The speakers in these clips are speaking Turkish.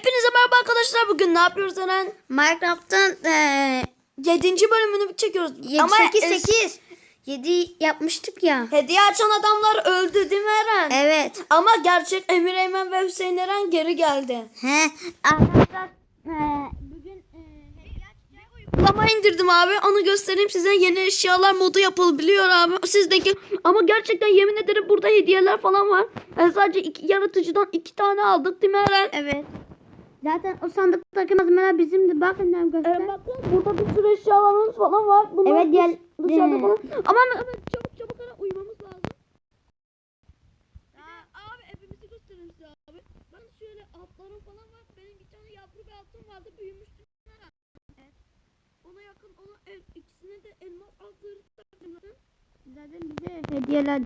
Hepinize merhaba arkadaşlar. Bugün ne yapıyoruz Eren? Minecraft'ın eee 7. bölümünü çekiyoruz. Ama 8 es- 8 7 yapmıştık ya. hediye açan adamlar öldü değil mi Eren? Evet. Ama gerçek Emir Eymen ve Hüseyin Eren geri geldi. He. Arkadaşlar eee, bugün Uygulama indirdim abi. Onu göstereyim size. Yeni eşyalar modu yapılabiliyor abi. Sizdeki ama gerçekten yemin ederim burada hediyeler falan var. Ben sadece iki, yaratıcıdan iki tane aldık değil mi Eren? evet. Zaten o sandıktaki malzemeler bizimdi. Bakın ben göster. Eren bakın burada bir sürü eşyalarımız falan var. Bunlar Evet, gel- dış- dışarıda Ee, falan. Ama evet, çabuk çabuk Eren uyumamız lazım. Ya, abi evimizi göstereyim size abi. Ben şöyle atlarım falan var. Benim bir tane yavru bir atım vardı büyümüştü. Evet. Ona yakın ona el, ikisine de elmas altları taktım zaten. Zaten bize hediyeler.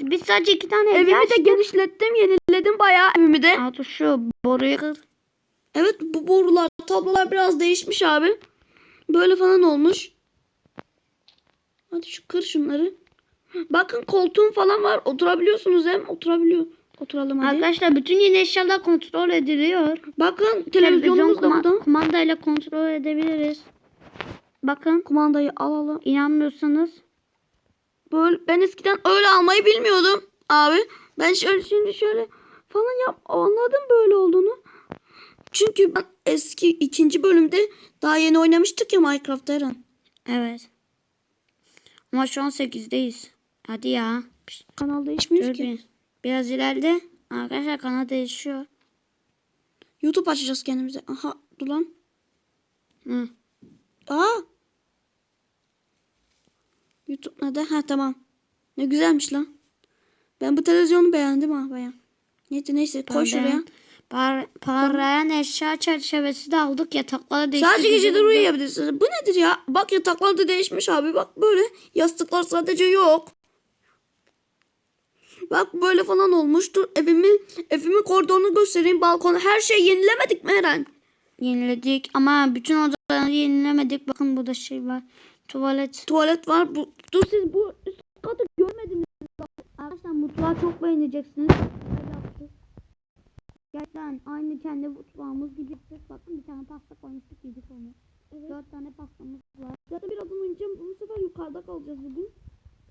Biz sadece iki tane hediye Evimi de genişlettim, yeniledim bayağı evimi de. Altı şu boruyu kır. Evet bu borular, tablolar biraz değişmiş abi. Böyle falan olmuş. Hadi şu kır şunları. Bakın koltuğum falan var. Oturabiliyorsunuz hem oturabiliyor. Oturalım hadi. Arkadaşlar bütün yeni eşyalar kontrol ediliyor. Bakın televizyonumuz da Televizyon burada. kuma- kumandayla kontrol edebiliriz. Bakın Kumandayı alalım. inanmıyorsanız Böyle ben eskiden öyle almayı bilmiyordum abi. Ben şöyle şimdi şöyle falan yap anladım böyle olduğunu. Çünkü ben eski ikinci bölümde daha yeni oynamıştık ya Minecraft Eren. Evet. Ama şu an 8'deyiz. Hadi ya. Pişt, Kanal değişmiyor dur ki. bir. Biraz ileride. Arkadaşlar kanal değişiyor. YouTube açacağız kendimize. Aha dur lan. Hı. Aa. YouTube nerede? Ha tamam. Ne güzelmiş lan. Ben bu televizyonu beğendim ha baya. Neyse neyse koy şuraya. Par parlayan eşya çerçevesi de aldık. Yataklara değiştirdik. Sadece geceleri uyuyabilirsiniz. Bu nedir ya? Bak yataklar da değişmiş abi. Bak böyle yastıklar sadece yok. Bak böyle falan olmuştur. Evimi evimin koridorunu göstereyim. Balkonu her şeyi yenilemedik mi Eren? Yeniledik ama bütün odaları yenilemedik. Bakın burada şey var. Tuvalet. Tuvalet var. Bu, dur siz bu üst katı görmediniz. Arkadaşlar mutfağı çok beğeneceksiniz. Gerçekten aynı kendi mutfağımız gibi. Bakın bir tane pasta koymuştuk yedik onu. Dört tane pastamız var. Zaten birazdan oynayacağım. Bu sefer yukarıda kalacağız bugün.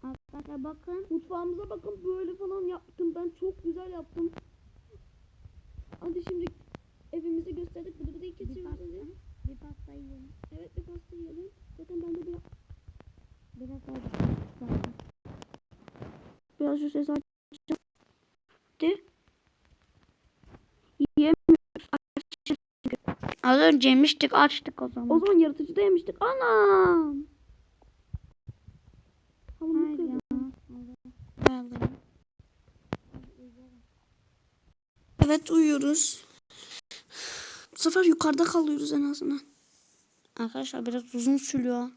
Arkadaşlar bakın. Mutfağımıza bakın böyle falan yaptım. Ben çok güzel yaptım. Hadi şimdi evimizi gösterdik. Bıdı bıdı Bir kesiyoruz pasta, bir pasta yiyelim. Evet bir pasta yiyelim. Zaten ben de bir Biraz daha bir biraz şu ses açacağım. De. Yiyem. Az önce yemiştik açtık o zaman. O zaman yaratıcı da yemiştik. Anam. Hayır. Evet uyuyoruz. Bu sefer yukarıda kalıyoruz en azından. Arkadaşlar biraz uzun sürüyor.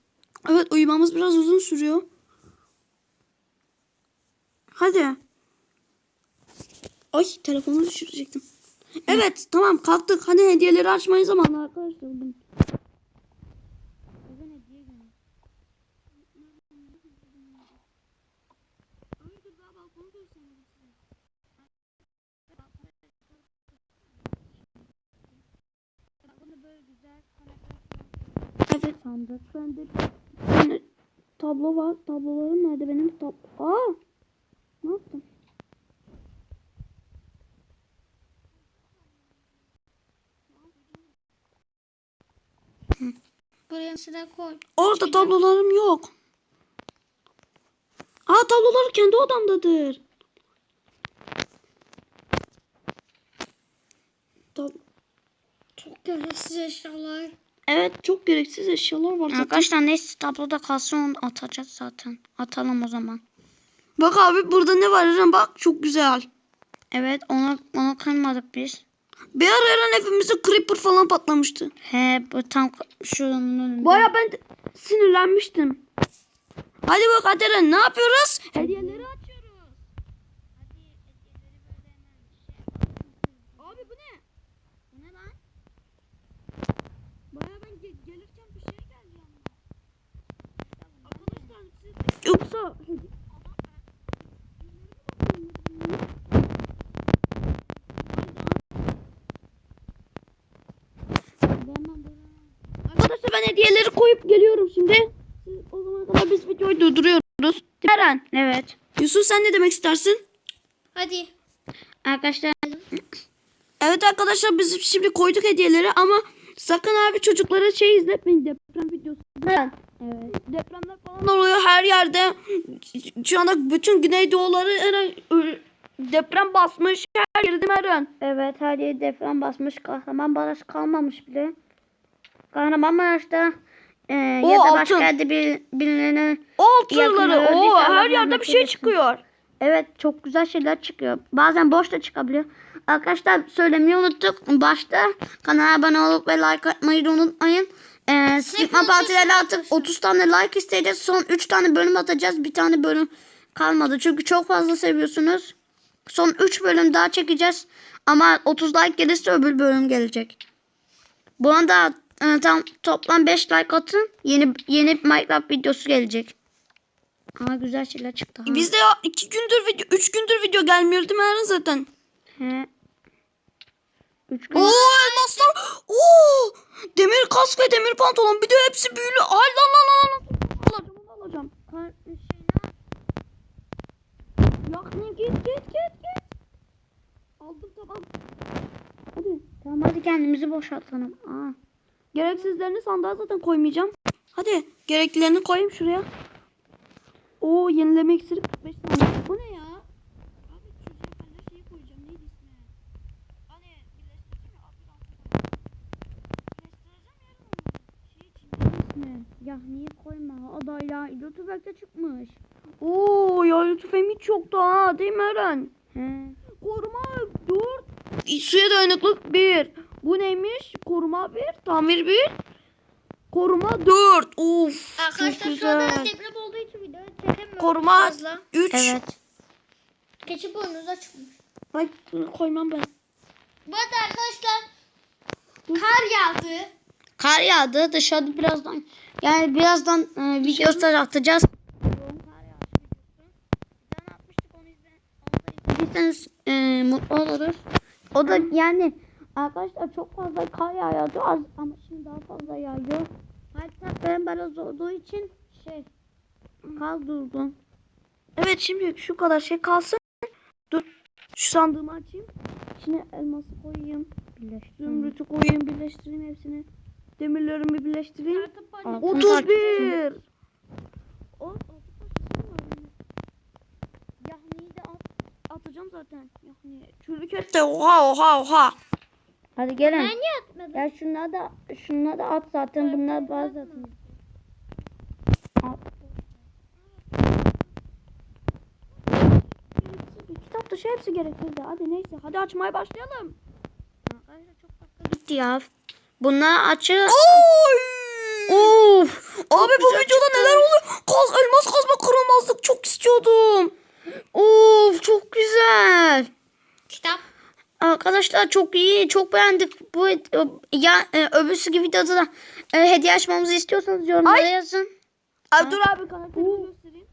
Evet uyumamız biraz uzun sürüyor. Hadi. Ay telefonu düşürecektim. Evet tamam kalktık. Hadi hediyeleri açmayı zamanı arkadaşlar. Evet sandık. Ben de bir tane tablo var. Tablolarım nerede benim? Tab Aa! Ne yaptım? Buraya sıra koy. Orada tablolarım yok. Aa tablolar kendi odamdadır. Tab Çok gereksiz eşyalar. evet çok gereksiz eşyalar var zaten. Arkadaşlar neyse tabloda kalsın onu atacağız zaten. Atalım o zaman. Bak abi burada ne var bak çok güzel. Evet onu onu kırmadık biz. Bir ara Eren evimize creeper falan patlamıştı. He bu tam önünde. Baya ben de sinirlenmiştim. Hadi bak hadi Eren ne yapıyoruz? Hediyeleri açıyoruz. Abi bu ne? Bu ne lan? Baya ben ge- gelirken bir şey geldi yanıma. Arkadaşlar siz yoksa koyup geliyorum şimdi. Siz o zamana kadar biz videoyu durduruyoruz. Eren. Evet. Yusuf sen ne demek istersin? Hadi. Arkadaşlar Evet arkadaşlar biz şimdi koyduk hediyeleri ama sakın abi çocuklara şey izletmeyin deprem videosu. Neden? evet. Depremler falan oluyor her yerde. Şu anda bütün güneydoğuları Eren, deprem basmış. Her mi Eren? Evet her yeri deprem basmış. Kahramanmaraş kalmamış bile. Kahramanmaraş'ta e, O ya da altın. başka yerde bir, birilerine O altınları o her yerde bir şey çıkıyor. Evet çok güzel şeyler çıkıyor. Bazen boş da çıkabiliyor. Arkadaşlar söylemeyi unuttuk. Başta kanala abone olup ve like atmayı da unutmayın. Ee, Sigma Partilerle artık 30 tane like isteyeceğiz. Son 3 tane bölüm atacağız. Bir tane bölüm kalmadı. Çünkü çok fazla seviyorsunuz. Son 3 bölüm daha çekeceğiz. Ama 30 like gelirse öbür bölüm gelecek. Bu anda e, tam toplam 5 like atın. Yeni yeni Minecraft videosu gelecek. Ama güzel şeyler çıktı. ha. Bizde ya iki gündür video, üç gündür video gelmiyor değil mi Eren zaten? He. Üç gün. Oo elmaslar. Oo demir kask ve demir pantolon bir de hepsi büyülü. Ay lan lan lan lan. Alacağım onu alacağım. Yakın git git git git. Aldım tamam. Hadi. Tamam hadi kendimizi boşaltalım. Aa. Gereksizlerini sandığa zaten koymayacağım. Hadi gereklilerini koyayım şuraya. Oo yenileme iksiri 45 tane. Bu ne ya? Abi şuraya ben de koyacağım. Neydi ismi? Hani birleştireceğim ya. Abi Birleştireceğim ya onu. Şey. Ne? Ya niye koyma? O da ya YouTube'da çıkmış. Oo ya tüfeğim hiç yoktu ha değil mi Eren? He. Koruma 4. Suya dayanıklık 1. Bu neymiş? Koruma 1. Tamir 1. Koruma 4. Of çok Arkadaşlar şu anda güzel. deprem olduğu için video çekemiyorum Koruma fazla. 3. Evet. Keçi boynunuza çıkmış. Ay bunu koymam ben. Bu arada arkadaşlar kar yağdı. Kar yağdı. Dışarıda birazdan yani birazdan e, videosu atacağız. İzlediyseniz e, mutlu oluruz. O da yani arkadaşlar çok fazla kar yağıyordu az ama şimdi daha fazla yağıyor. Hatta ben baraj olduğu için şey kal durdu. Evet şimdi şu kadar şey kalsın. Dur. Şu sandığımı açayım. İçine elması koyayım. Zümrütü koyayım. Birleştireyim hepsini. Demirlerimi birleştireyim. Altın 31. O? Yahniyi de at, atacağım zaten. Yahni. Çürük et de oha oha oha. Hadi gelin. Ben niye atmadım? Ya şunları da şunları da at zaten bunlar bazı. Al. Kitap dışı hepsi gerekirdi. Hadi neyse. Hadi açmaya başlayalım. Gitti ya. Bunlar açı. Oy! Of. Abi bu videoda neler oluyor? Kaz, elmas kazma kırılmazlık çok istiyordum. Of çok güzel. Arkadaşlar çok iyi. Çok beğendik. Bu ya e, öbürsü gibi videoda da e, hediye açmamızı istiyorsanız yorumlara Ay. yazın. Abi dur abi karakterimi göstereyim.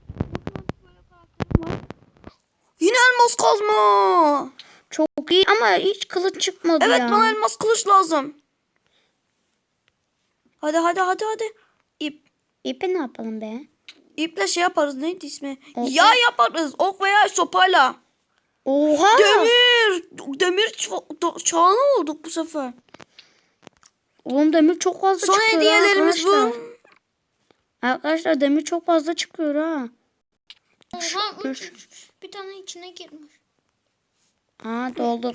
Yine elmas kazma. Çok iyi ama hiç kılıç çıkmadı Evet ya. bana elmas kılıç lazım. Hadi hadi hadi hadi. İp. İpi ne yapalım be? İple şey yaparız neydi ismi? Ok. Ya yaparız ok veya sopayla. Oha. Demir. Demir ça- do- çağına olduk bu sefer. Oğlum demir çok fazla Son çıkıyor ha hediyelerimiz bu. arkadaşlar. Arkadaşlar demir çok fazla çıkıyor ha. Oha üç, bir tane içine girmiş. Aa doldu.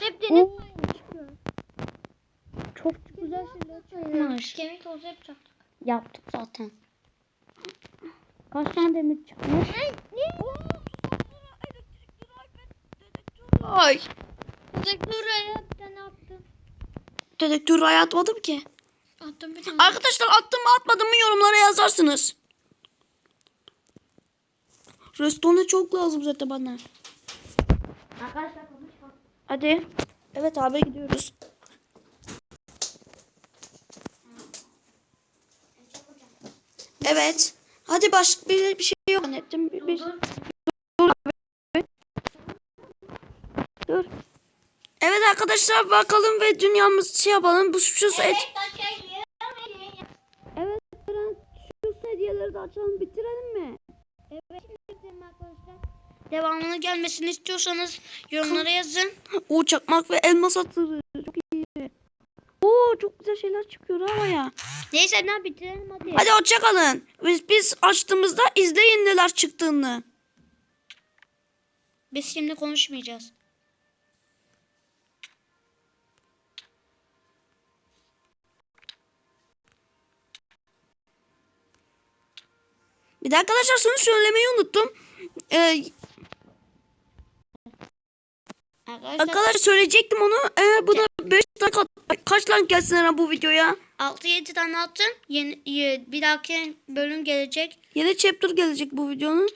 Hep deniz Oo. Çok güzel şeyler çıkmış. Kemik olsa yapacaktık. Yaptık zaten. Kaç tane demir çıkmış? Ay. Bir tane attım. Dedektörü atmadım ki. Attım bir tane. Arkadaşlar attım mı atmadım mı yorumlara yazarsınız. Restone çok lazım zaten bana. Arkadaşlar Hadi. Evet abi gidiyoruz. Evet. Hadi başka bir, bir şey yok. Zannettim. Bir, bir... Evet arkadaşlar bakalım ve dünyamızı şey yapalım. Bu şu et. Evet Eren şu hediyeleri de açalım bitirelim mi? Evet arkadaşlar. Devamını gelmesini istiyorsanız yorumlara yazın. O çakmak ve elmas atılır. Çok iyi. Oo çok güzel şeyler çıkıyor havaya. Neyse ne bitirelim hadi. Hadi hoşçakalın. Biz, biz açtığımızda izleyin neler çıktığını. Biz şimdi konuşmayacağız. Bir de arkadaşlar şunu söylemeyi unuttum. Ee, Arkadaşlar arkadaşlar söyleyecektim onu. Eğer bu da 5 like at- kaç like gelsin Eren bu videoya? 6-7 tane attın. Yeni, ye- bir dahaki bölüm gelecek. Yeni chapter gelecek bu videonun.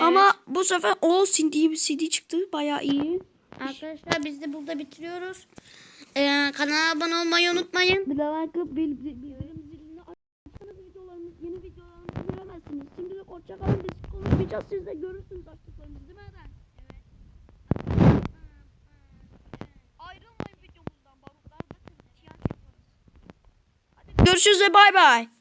Ama bu sefer o CD, CD çıktı. Bayağı iyi. Arkadaşlar biz de burada bitiriyoruz. Ee, kanala abone olmayı unutmayın. Bir like bil, bil, bildirim zilini hoşçakalın. Biz konuşmayacağız. Siz de görürsünüz açtıklarımızı değil mi Eren? Evet. Ayrılmayın videomuzdan. Balıklar bakın. Görüşürüz ve bay bay.